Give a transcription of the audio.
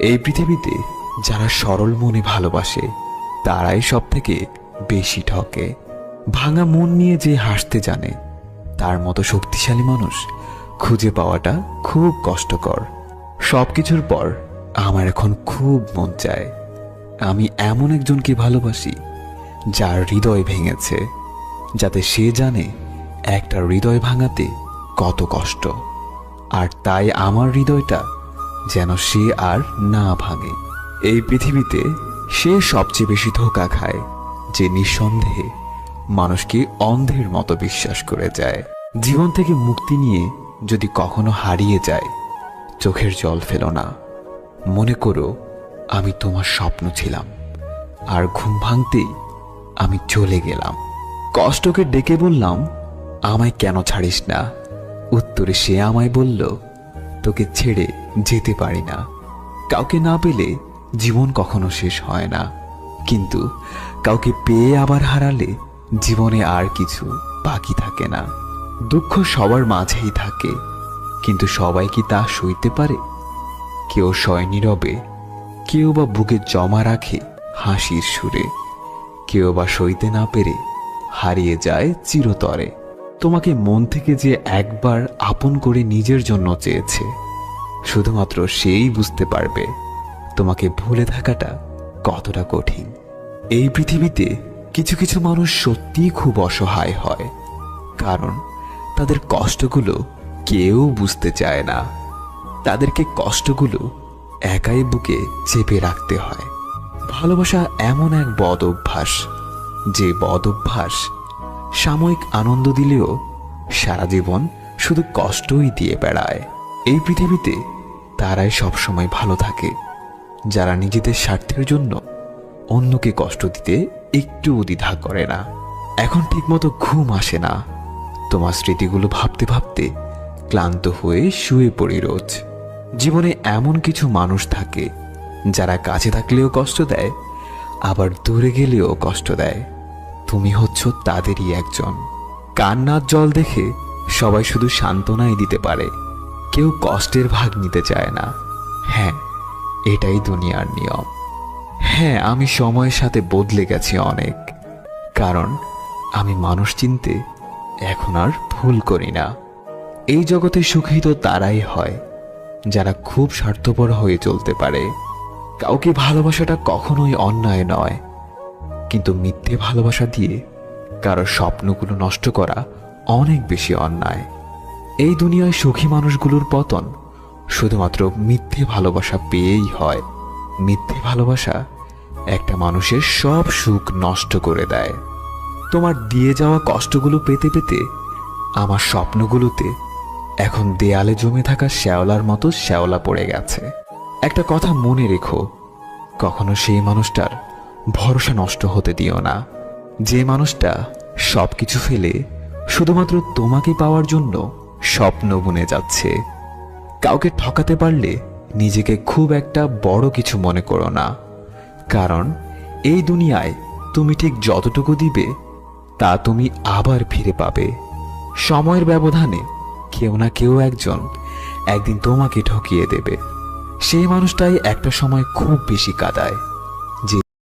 এই পৃথিবীতে যারা সরল মনে ভালোবাসে, তারাই সব থেকে বেশি ঠকে। ভাঙা মন নিয়ে যে হাসতে জানে, তার মতো শক্তিশালী মানুষ খুঁজে পাওয়াটা খুব কষ্টকর। সব কিছুর পর আমার এখন খুব মন চায়। আমি এমন একজনকে ভালোবাসি, যার হৃদয় ভেঙেছে, যাতে সে জানে একটা হৃদয় ভাঙাতে কত কষ্ট। আর তাই আমার হৃদয়টা যেন সে আর না ভাঙে। এই পৃথিবীতে সে সবচেয়ে বেশি ধোকা খায়, যে নিঃসন্দেহে মানুষকে অন্ধের মতো বিশ্বাস করে যায়। জীবন থেকে মুক্তি নিয়ে যদি কখনো হারিয়ে যায়, চোখের জল ফেলো না। মনে করো, আমি তোমার স্বপ্ন ছিলাম, আর ঘুম ভাঙতেই আমি চলে গেলাম। কষ্টকে ডেকে বললাম, আমায় কেন ছাড়িস না? উত্তরে সে আমায় বলল তোকে ছেড়ে যেতে পারি না। কাউকে না পেলে জীবন কখনো শেষ হয় না। কিন্তু কাউকে পেয়ে আবার হারালে জীবনে আর কিছু বাকি থাকে না। দুঃখ সবার মাঝেই থাকে, কিন্তু সবাই কি তা সইতে পারে? কেউ সয় নীরবে, কেউ বা বুকে জমা রাখে হাসির সুরে, কেউ বা সইতে না পেরে হারিয়ে যায় চিরতরে। তোমাকে মন থেকে যে একবার আপন করে নিজের জন্য চেয়েছে, শুধুমাত্র সেই বুঝতে পারবে তোমাকে ভুলে থাকাটা কতটা কঠিন। এই পৃথিবীতে কিছু কিছু মানুষ সত্যিই খুব অসহায় হয়, কারণ তাদের কষ্টগুলো কেউ বুঝতে চায় না। তাদেরকে কষ্টগুলো একাই বুকে চেপে রাখতে হয়। ভালোবাসা এমন এক বদ অভ্যাস, যে বদ অভ্যাস সাময়িক আনন্দ দিলেও সারা জীবন শুধু কষ্টই দিয়ে বেড়ায়। এই পৃথিবীতে তারাই সবসময় ভালো থাকে। যারা নিজেদের স্বার্থের জন্য অন্যকে কষ্ট দিতে একটু দ্বিধা করে না। এখন ঠিকমতো ঘুম আসে না। তোমার স্মৃতিগুলো ভাবতে ভাবতে ক্লান্ত হয়ে শুয়ে পড়ি রোজ। জীবনে এমন কিছু মানুষ থাকে, যারা কাছে থাকলেও কষ্ট দেয়, আবার দূরে গেলেও কষ্ট দেয়। তুমি হচ্ছ তাদেরই একজন। কান্নার জল দেখে সবাই শুধু সান্ত্বনাই দিতে পারে। কেউ কষ্টের ভাগ নিতে চায় না। হ্যাঁ এটাই দুনিয়ার নিয়ম। হ্যাঁ আমি সময়ের সাথে বদলে গেছি অনেক। কারণ আমি মানুষ চিনতে এখন আর ভুল করি না। এই জগতে সুখী তো তারাই হয়, যারা খুব স্বার্থপর হয়ে চলতে পারে। কাউকে ভালোবাসাটা কখনোই অন্যায় নয়। কিন্তু মিথ্যে ভালোবাসা দিয়ে কারও স্বপ্নগুলো নষ্ট করা অনেক বেশি অন্যায়। এই দুনিয়ায় সুখী মানুষগুলোর পতন শুধুমাত্র মিথ্যে ভালোবাসা পেয়েই হয়। মিথ্যে ভালোবাসা একটা মানুষের সব সুখ নষ্ট করে দেয়। তোমার দিয়ে যাওয়া কষ্টগুলো পেতে পেতে আমার স্বপ্নগুলোতে এখন দেয়ালে জমে থাকা শ্যাওলার মতো শ্যাওলা পড়ে গেছে। একটা কথা মনে রেখো, কখনো সেই মানুষটার ভরসা নষ্ট হতে দিও না। যে মানুষটা সব কিছু ফেলে শুধুমাত্র তোমাকে পাওয়ার জন্য স্বপ্ন বুনে যাচ্ছে। কাউকে ঠকাতে পারলে নিজেকে খুব একটা বড় কিছু মনে করো না। কারণ এই দুনিয়ায় তুমি ঠিক যতটুকু দিবে, তা তুমি আবার ফিরে পাবে। সময়ের ব্যবধানে কেউ না কেউ একজন একদিন তোমাকে ঠকিয়ে দেবে। সেই মানুষটাই একটা সময় খুব বেশি কাঁদায়।